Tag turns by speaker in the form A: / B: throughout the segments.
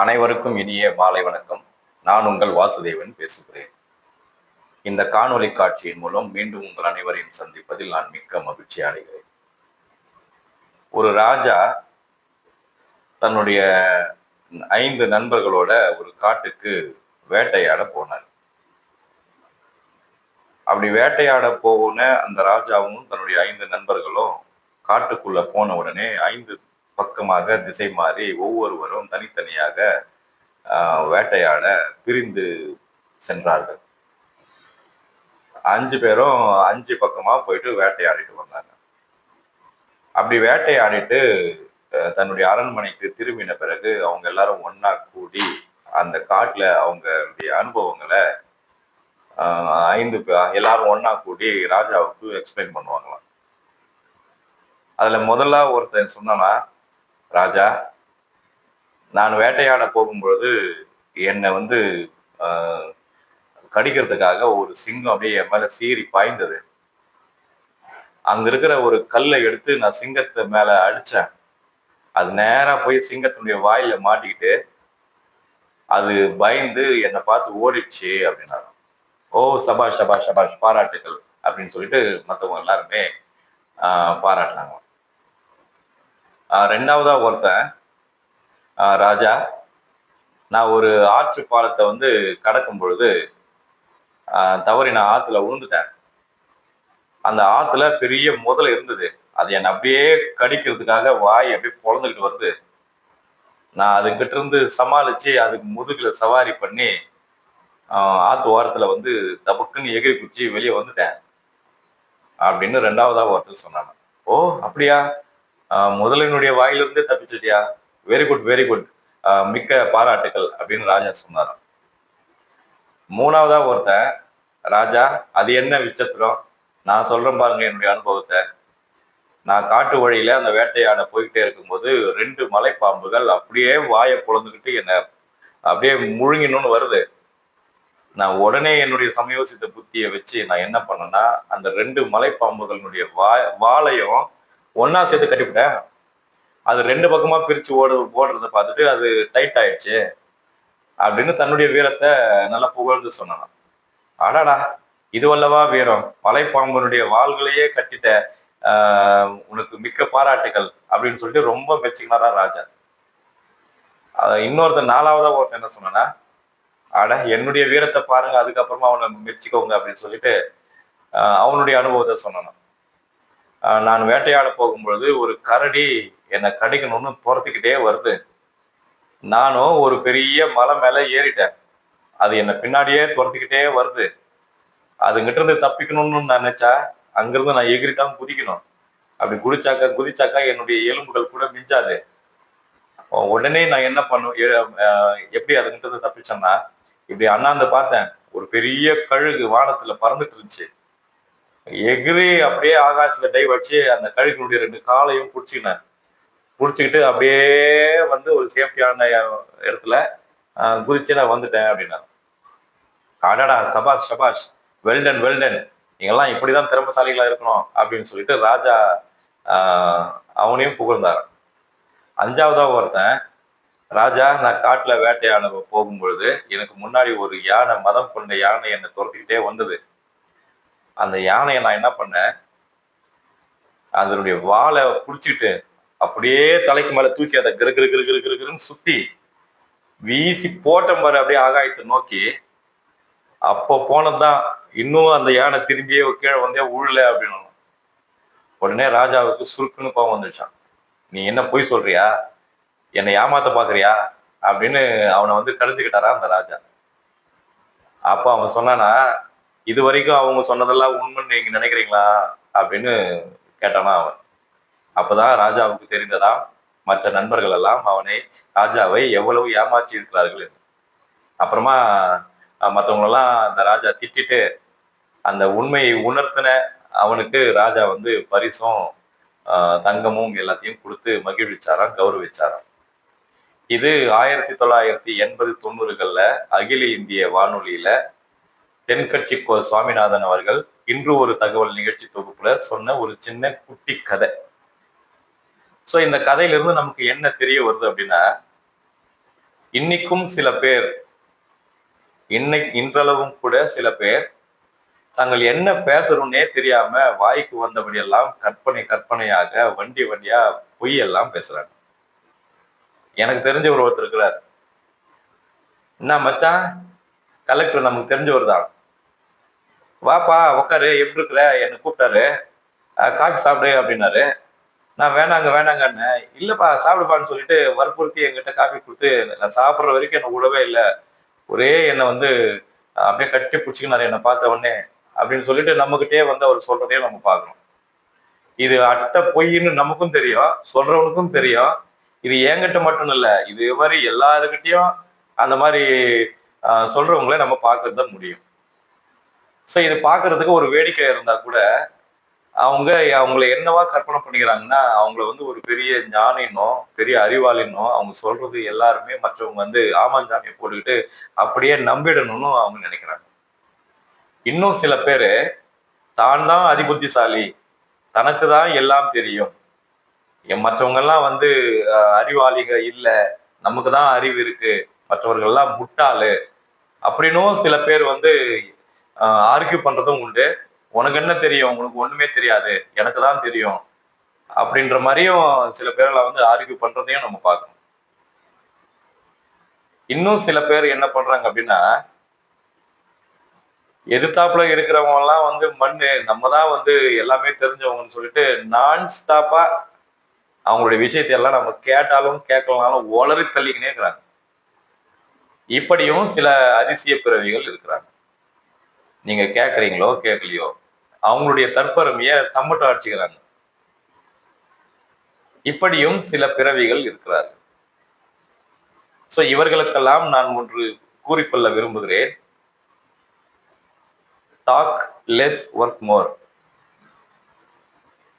A: அனைவருக்கும் இனிய மாலை வணக்கம். நான் உங்கள் வாசுதேவன் பேசுகிறேன். இந்த காணொலி காட்சியின் மூலம் மீண்டும் உங்கள் அனைவரையும் சந்திப்பதில் நான் மிக்க மகிழ்ச்சி அடைகிறேன். ஒரு ராஜா தன்னுடைய ஐந்து நண்பர்களோட ஒரு காட்டுக்கு வேட்டையாட போனார். அப்படி வேட்டையாட போன அந்த ராஜாவும் தன்னுடைய ஐந்து நண்பர்களும் காட்டுக்குள்ள போன உடனே ஐந்து பக்கமாக திசை மாறி ஒவ்வொருவரும் தனித்தனியாக வேட்டையாட பிரிந்து சென்றார்கள். அஞ்சு பேரும் அஞ்சு பக்கமா போயிட்டு வேட்டையாடிட்டு வந்தாங்க. அப்படி வேட்டையாடிட்டு தன்னுடைய அரண்மனைக்கு திரும்பின பிறகு அவங்க எல்லாரும் ஒன்னா கூடி அந்த காட்டுல அவங்களுடைய அனுபவங்களை ஐந்து பே- எல்லாரும் ஒன்னா கூடி ராஜாவுக்கு எக்ஸ்பிளைன் பண்ணுவாங்களாம். அதுல முதல்ல ஒருத்தன் சொன்னானா ராஜா நான் வேட்டையாட போகும்பொழுது என்னை வந்து கடிக்கிறதுக்காக ஒரு சிங்கம் அப்படியே என் மேலே சீறி பாய்ந்தது. அங்க இருக்கிற ஒரு கல்லை எடுத்து நான் சிங்கத்தை மேல அடிச்சேன். அது நேரா போய் சிங்கத்தினுடைய வாயில மாட்டிக்கிட்டு அது பயந்து என்னை பார்த்து ஓடிடுச்சு அப்படின்னாரு. ஓ சபாஷ் சபாஷ் சபாஷ் பாராட்டுகள் அப்படின்னு சொல்லிட்டு மற்றவங்க எல்லாருமே பாராட்டினாங்க. ரெண்டாவதா ஒருத்தன். ராஜா நான் ஒரு ஆற்று பாலத்தை வந்து கடக்கும் பொழுது தவறி நான் ஆற்றுல விழுந்துட்டேன் அந்த ஆற்றுல பெரிய முதல் இருந்தது. அது என்னை அப்படியே கடிக்கிறதுக்காக வாய் அப்படியே பொழந்துக்கிட்டு வருது. நான் அதுக்கிட்ட இருந்து சமாளித்து அதுக்கு முதுகில் சவாரி பண்ணி ஆற்று ஓரத்தில் வந்து தபக்குன்னு எகிரி குச்சி வெளியே வந்துட்டேன். அப்படின்னு ரெண்டாவதாக ஒருத்தர் சொன்னாங்க ஓ அப்படியா? முதலினுடைய வாயிலிருந்தே தப்பிச்சிட்டியா? வெரி குட் வெரி குட் மிக்க பாராட்டுகள் அப்படின்னு ராஜா சொன்னாராம். மூணாவதா ஒருத்தன் ராஜா அது என்ன விசித்திரம்? நான் சொல்றேன் பாருங்க என்னுடைய அனுபவத்தை. நான் காட்டு வழியில அந்த வேட்டையாட போய்கிட்டே இருக்கும்போது ரெண்டு மலைப்பாம்புகள் அப்படியே வாயை பொழந்துக்கிட்டு என்ன அப்படியே முழுங்கினுன்னு வருது. நான் உடனே என்னுடைய சமயோசித்த புத்தியை வச்சு நான் என்ன பண்ணேன்னா அந்த ரெண்டு மலைப்பாம்புகளுடைய வா வாளையும் ஒன்னா சேர்த்து கட்டிவிட்டேன் அது ரெண்டு பக்கமா பிரிச்சு ஓடு ஓடுறத பார்த்துட்டு அது டைட் ஆயிடுச்சு அப்படின்னு தன்னுடைய வீரத்தை நல்லா புகழ்ந்து சொன்னான் அடாடா இதுவல்லவா வீரம்? மலைப்பாம்பனுடைய வாள்களையே கட்டிட்ட உனக்கு மிக்க பாராட்டுகள் அப்படின்னு சொல்லிட்டு ரொம்ப மெச்சுக்கினாரா ராஜா. அஹ் இன்னொருத்தன் நாலாவதா ஒருத்தன் என்ன சொன்னா ஆட என்னுடைய வீரத்தை பாருங்க அதுக்கப்புறமா அவனை மெச்சிக்கோங்க அப்படின்னு சொல்லிட்டு அவனுடைய அனுபவத்தை சொன்னான் நான் வேட்டையாட போகும்பொழுது ஒரு கரடி என்னை கடிக்கணும்னு துரத்துக்கிட்டே வருது. நானும் ஒரு பெரிய மலை மேலே ஏறிட்டேன். அது என்னை பின்னாடியே துரத்துக்கிட்டே வருது. அதுங்கிட்ட இருந்து தப்பிக்கணும்னு நான் நினைச்சா அங்கிருந்து நான் எகிரி தான் குதிக்கணும். அப்படி குதிச்சாக்கா குதிச்சாக்கா என்னுடைய எலும்புகள் கூட மிஞ்சாது. உடனே நான் என்ன பண்ணுவேன் எப்படி அதுங்கிட்ட தப்பிச்சேன்னா இப்படி அண்ணாந்து பார்த்தேன். ஒரு பெரிய கழுகு வானத்துல பறந்துட்டு இருந்துச்சு. எகிரி அப்படியே ஆகாசத்துல டை வச்சு அந்த கழுக்கினுடைய ரெண்டு காலையும் பிடிச்சிக்கினேன் பிடிச்சிக்கிட்டு அப்படியே வந்து ஒரு சேஃப்டியான இடத்துல குதிச்சு நான் வந்துட்டேன் அப்படின்னா அடடா சபாஷ் சபாஷ் வெல்டன் வெல்டன் நீங்கெல்லாம் இப்படிதான் திறமசாலிகளா இருக்கணும் அப்படின்னு சொல்லிட்டு ராஜா அவனையும் புகழ்ந்தார். அஞ்சாவதாக ஒருத்தன் ராஜா நான் காட்டுல வேட்டையாட போகும் பொழுது எனக்கு முன்னாடி ஒரு யானை மதம் கொண்ட யானை என்னை துரத்திக்கிட்டே வந்தது. அந்த யானையை நான் என்ன பண்ணேன்? அதனுடைய வாலை பிடிச்சிக்கிட்டு அப்படியே தலைக்கு மேல தூக்கி அதை கிரு கிரு கிரு கிரு கிரு கிருன்னு சுத்தி வீசி போட்டம் பாரு அப்படியே ஆகாயத்தை நோக்கி. அப்போ போனதுதான் இன்னும் அந்த யானை திரும்பியே கீழே வந்தே உழல அப்படின்னு உடனே ராஜாவுக்கு சுருக்குன்னு கோபம் வந்துடுச்சான் நீ என்ன பொய் சொல்றியா? என்னை ஏமாத்த பாக்குறியா? அப்படின்னு அவனை வந்து கடிஞ்சுக்கிட்டாரா அந்த ராஜா. அப்போ அவன் சொன்னானா இது வரைக்கும் அவங்க சொன்னதெல்லாம் உண்மைன்னு நீங்க நினைக்கிறீங்களா? அப்படின்னு கேட்டானா அவன். அப்பதான் ராஜாவுக்கு தெரிந்ததா மற்ற நண்பர்கள் எல்லாம் அவனை ராஜாவை எவ்வளவு ஏமாற்றி இருக்கிறார்கள் என்று. அப்புறமா மற்றவங்களெல்லாம் அந்த ராஜா திட்டிட்டு அந்த உண்மையை உணர்த்தின அவனுக்கு ராஜா வந்து பரிசும் தங்கமும் எல்லாத்தையும் கொடுத்து மகிழ்விச்சாராம் கௌரவிச்சாராம். இது ஆயிரத்தி தொள்ளாயிரத்தி எண்பது தொண்ணூறுகள்ல அகில இந்திய வானொலியில தென்கட்சி கோ சுவாமிநாதன் அவர்கள் இன்று ஒரு தகவல் நிகழ்ச்சி தொகுப்புல சொன்ன ஒரு சின்ன குட்டி கதை. ஸோ இந்த கதையிலிருந்து நமக்கு என்ன தெரிய வருது அப்படின்னா இன்னைக்கும் சில பேர் இன்னை இன்றளவும் கூட சில பேர் தாங்கள் என்ன பேசுறோம்னே தெரியாம வாய்க்கு வந்தபடியெல்லாம் கற்பனை கற்பனையாக வண்டி வண்டியா பொய் எல்லாம் பேசுறாங்க. எனக்கு தெரிஞ்ச ஒரு ஒருத்தர் இருக்கிறார். என்ன மச்சான்? கலெக்டர் நமக்கு தெரிஞ்சவர் தான். வாப்பா உட்காரு எப்படி இருக்கிற? என்னை கூப்பிட்டாரு. காஃபி சாப்பிடு அப்படின்னாரு. நான் வேணாங்க வேணாங்கன்னு. இல்லைப்பா சாப்பிடுப்பான்னு சொல்லிட்டு வற்புறுத்தி என்கிட்ட காஃபி கொடுத்து நான் சாப்பிட்ற வரைக்கும் என்னை விடவே இல்லை. ஒரே என்னை வந்து அப்படியே கட்டி பிடிச்சிக்கினாரு என்னை பார்த்த உடனே அப்படின்னு சொல்லிட்டு நம்மகிட்டே வந்து அவர் சொல்றதையும் நம்ம பார்க்கணும் இது அட்டை பொய்ன்னு நமக்கும் தெரியும் சொல்றவனுக்கும் தெரியும். இது என்கிட்ட மட்டும் இல்லை இது மாதிரி எல்லாருக்கிட்டையும் அந்த மாதிரி ஆஹ், சொல்றவங்கள நம்ம பார்க்கறது தான் முடியும். ஸோ இது பார்க்கறதுக்கு ஒரு வேடிக்கை இருந்தால் கூட அவங்க அவங்கள என்னவா கற்பனை பண்ணிக்கிறாங்கன்னா அவங்கள வந்து ஒரு பெரிய ஞானினோ பெரிய அறிவாளினோ அவங்க சொல்றது எல்லாருமே மற்றவங்க வந்து ஆமாஞ்சாமியை போட்டுக்கிட்டு அப்படியே நம்பிடணும்னு அவங்க நினைக்கிறாங்க. இன்னும் சில பேர் தான் தான் அதிபுத்திசாலி. தனக்கு தான் எல்லாம் தெரியும். மற்றவங்கெல்லாம் வந்து அறிவாளிக இல்லை. நமக்கு தான் அறிவு இருக்கு. மற்றவர்கள்லாம் முட்டாளு. அப்படின்னும் சில பேர் வந்து ஆர்கியூ பண்றதும் உண்டு. உனக்கு என்ன தெரியும்? உனக்கு ஒண்ணுமே தெரியாது. எனக்கு தான் தெரியும். அப்படின்ற மாதிரியும் சில பேர்களை வந்து ஆர்கியூ பண்றதையும் நம்ம பார்க்கணும். இன்னும் சில பேர் என்ன பண்றாங்க அப்படின்னா எதிர்த்தாப்புல இருக்கிறவங்க எல்லாம் வந்து மண்ணு நம்ம தான் வந்து எல்லாமே தெரிஞ்சவங்கன்னு சொல்லிட்டு நான் ஸ்டாப்பா அவங்களுடைய விஷயத்தை எல்லாம் நம்ம கேட்டாலும் கேட்கலனாலும் ஒளறி தள்ளிக்கினே இருக்கிறாங்க. இப்படியும் சில அதிசய பிறவிகள் இருக்கிறாங்க. நீங்க கேட்கறீங்களோ கேட்கலையோ அவங்களுடைய தற்பெருமைய தம்மட்டம் அடிச்சுக்கிறாங்க இப்படியும் சில பிறவிகள் இருக்கிறார்கள். சோ இவர்களுக்கெல்லாம் நான் ஒன்று கூறிக்கொள்ள விரும்புகிறேன். டாக் லெஸ் ஒர்க் மோர்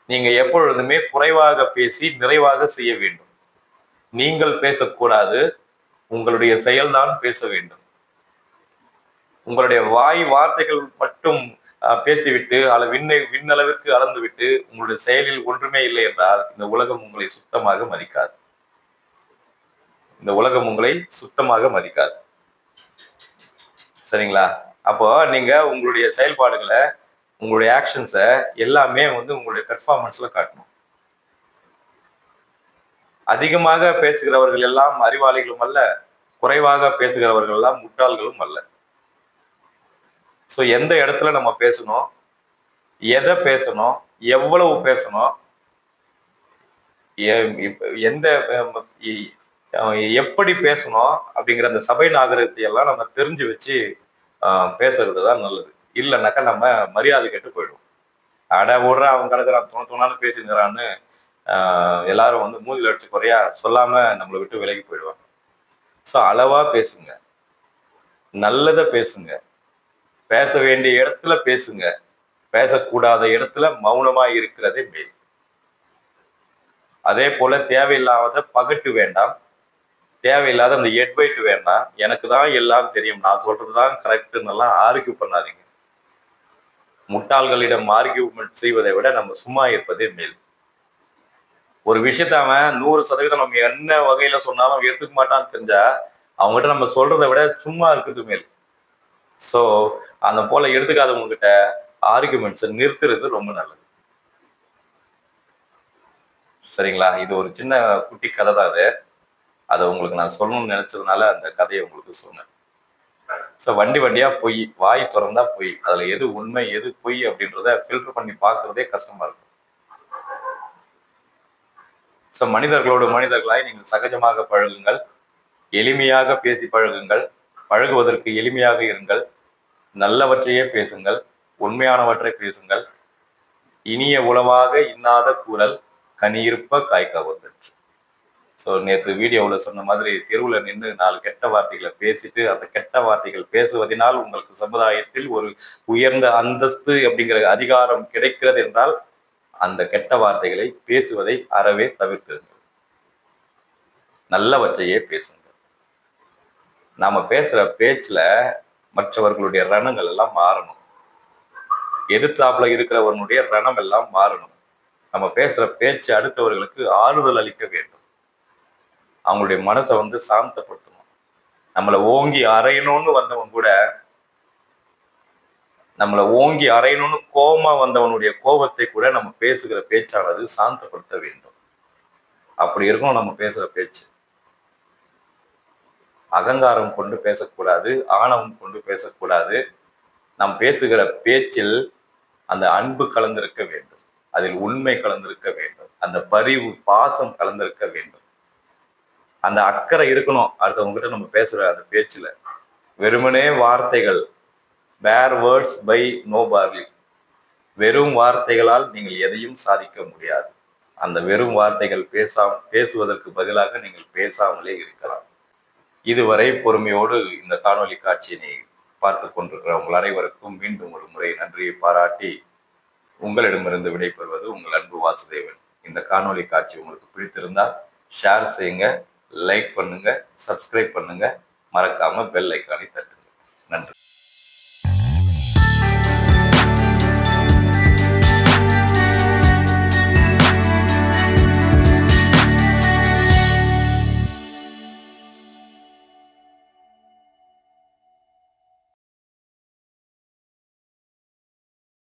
A: நீங்க எப்பொழுதுமே குறைவாக பேசி நிறைவாக செய்ய வேண்டும். நீங்கள் பேசக்கூடாது. உங்களுடைய செயல்தான் பேச வேண்டும். உங்களுடைய வாய் வார்த்தைகள் மட்டும் பேசிவிட்டு அல்ல விண்ணை விண்ணளவிற்கு அளந்துவிட்டு உங்களுடைய செயலில் ஒன்றுமே இல்லை என்றால் இந்த உலகம் உங்களை சுத்தமாக மதிக்காது. இந்த உலகம் உங்களை சுத்தமாக மதிக்காது. சரிங்களா? அப்போ நீங்க உங்களுடைய செயல்பாடுகளை உங்களுடைய ஆக்ஷன்ஸை எல்லாமே வந்து உங்களுடைய பெர்ஃபார்மன்ஸ்ல காட்டணும். அதிகமாக பேசுகிறவர்கள் எல்லாம் அறிவாளிகளும் அல்ல குறைவாக பேசுகிறவர்கள் எல்லாம் முட்டாள்களும் அல்ல. ஸோ எந்த இடத்துல நம்ம பேசணும்? எதை பேசணும்? எவ்வளவு பேசணும்? எந்த இ- எப்படி பேசணும்? அப்படிங்கிற அந்த சபை நாகரிகத்தை எல்லாம் நம்ம தெரிஞ்சு வச்சு பேசுறது தான் நல்லது. இல்லைனாக்கா நம்ம மரியாதை கெட்டு போயிடும். அட விடுற அவன் கிடக்குறான் துணை துணான்னு பேசிங்கிறான்னு எல்லாரும் வந்து மூஞ்சில அடிச்சு குறையா சொல்லாம நம்மளை விட்டு விலகி போயிடுவாங்க. ஸோ அளவா பேசுங்க. நல்லதை பேசுங்க. பேச வேண்டிய இடத்துல பேசுங்க. பேசக்கூடாத இடத்துல மௌனமா இருக்கிறதே மேல். அதே போல தேவையில்லாத பகட்டு வேண்டாம். தேவையில்லாத அந்த எட்வைட் வேண்டாம். எனக்கு தான் எல்லாம் தெரியும். நான் சொல்றதுதான் கரெக்டுன்னு எல்லாம் ஆர்கியூ பண்ணாதீங்க. முட்டாள்களிடம் ஆர்கியூமெண்ட் செய்வதை விட நம்ம சும்மா இருப்பதே மேல். ஒரு விஷயத்த அவன் நூறு சதவீதம் நம்ம என்ன வகையில சொன்னாலும் எடுத்துக்க மாட்டான்னு தெரிஞ்சா அவங்ககிட்ட நம்ம சொல்றதை விட சும்மா இருக்கிறது மேல். ஸோ அந்த போல எடுத்துக்காதவங்ககிட்ட ஆர்குமெண்ட்ஸை நிறுத்துறது ரொம்ப நல்லது. சரிங்களா? இது ஒரு சின்ன குட்டி கதை தான் அது. அதை உங்களுக்கு நான் சொல்லணும்னு நினைச்சதுனால அந்த கதையை உங்களுக்கு சொன்னேன். ஸோ வண்டி வண்டியா பொய் வாய் திறந்தா பொய் அதுல எது உண்மை எது பொய் அப்படின்றத ஃபில்டர் பண்ணி பார்க்கறதே கஷ்டமா இருக்கும். ஸோ மனிதர்களோடு மனிதர்களாய் நீங்கள் சகஜமாக பழகுங்கள் எளிமையாக பேசி பழகுங்கள். பழகுவதற்கு எளிமையாக இருங்கள். நல்லவற்றையே பேசுங்கள். உண்மையானவற்றை பேசுங்கள். இனிய உளவாக இன்னாத கூறல் கனியிருப்ப காய்க்காவதற்று ஸோ நேற்று வீடியோவில் சொன்ன மாதிரி தெருவில் நின்று நாலு கெட்ட வார்த்தைகளை பேசிட்டு அந்த கெட்ட வார்த்தைகள் பேசுவதனால் உங்களுக்கு சமுதாயத்தில் ஒரு உயர்ந்த அந்தஸ்து அப்படிங்கிற அதிகாரம் கிடைக்கிறது என்றால் அந்த கெட்ட வார்த்தைகளை பேசுவதை அறவே தவிர்த்திருங்கள். நல்லவற்றையே பேசுங்கள். நாம பேசுற பேச்சுல மற்றவர்களுடைய ரணங்கள் எல்லாம் மாறணும். எதிர்த்தாப்புல இருக்கிறவனுடைய ரணம் எல்லாம் மாறணும். நம்ம பேசுற பேச்சு அடுத்தவர்களுக்கு ஆறுதல் அளிக்க வேண்டும். அவங்களுடைய மனசை வந்து சாந்தப்படுத்தணும். நம்மளை ஓங்கி அறையணும்னு வந்தவன் கூட நம்மளை ஓங்கி அறையணும்னு கோபமா வந்தவனுடைய கோபத்தை கூட நம்ம பேசுகிற பேச்சானது சாந்தப்படுத்த வேண்டும். அப்படி இருக்கும் நம்ம பேசுற பேச்சு. அகங்காரம் கொண்டு பேசக்கூடாது ஆணவம் கொண்டு பேசக்கூடாது. நாம் பேசுகிற பேச்சில் அந்த அன்பு கலந்திருக்க வேண்டும். அதில் உண்மை கலந்திருக்க வேண்டும். அந்த பரிவு பாசம் கலந்திருக்க வேண்டும். அந்த அக்கறை இருக்கணும். அடுத்தவங்க கிட்ட நம்ம பேசுற அந்த பேச்சுல. வெறுமனே வார்த்தைகள். பேர் வேர்ட்ஸ் பை நோ பார்லி வெறும் வார்த்தைகளால் நீங்கள் எதையும் சாதிக்க முடியாது. அந்த வெறும் வார்த்தைகள் பேசாம பேசுவதற்கு பதிலாக நீங்கள் பேசாமலே இருக்கலாம். இதுவரை பொறுமையோடு இந்த காணொளி காட்சியினை பார்த்து கொண்டிருக்கிற உங்கள் அனைவருக்கும் மீண்டும் ஒரு முறை நன்றியை பாராட்டி உங்களிடமிருந்து விடைபெறுவது உங்கள் அன்பு வாசுதேவன். இந்த காணொளி காட்சி உங்களுக்கு பிடித்திருந்தால் ஷேர் செய்யுங்க லைக் பண்ணுங்க சப்ஸ்கிரைப் பண்ணுங்க. மறக்காம பெல் ஐக்கானை தட்டுங்க. நன்றி.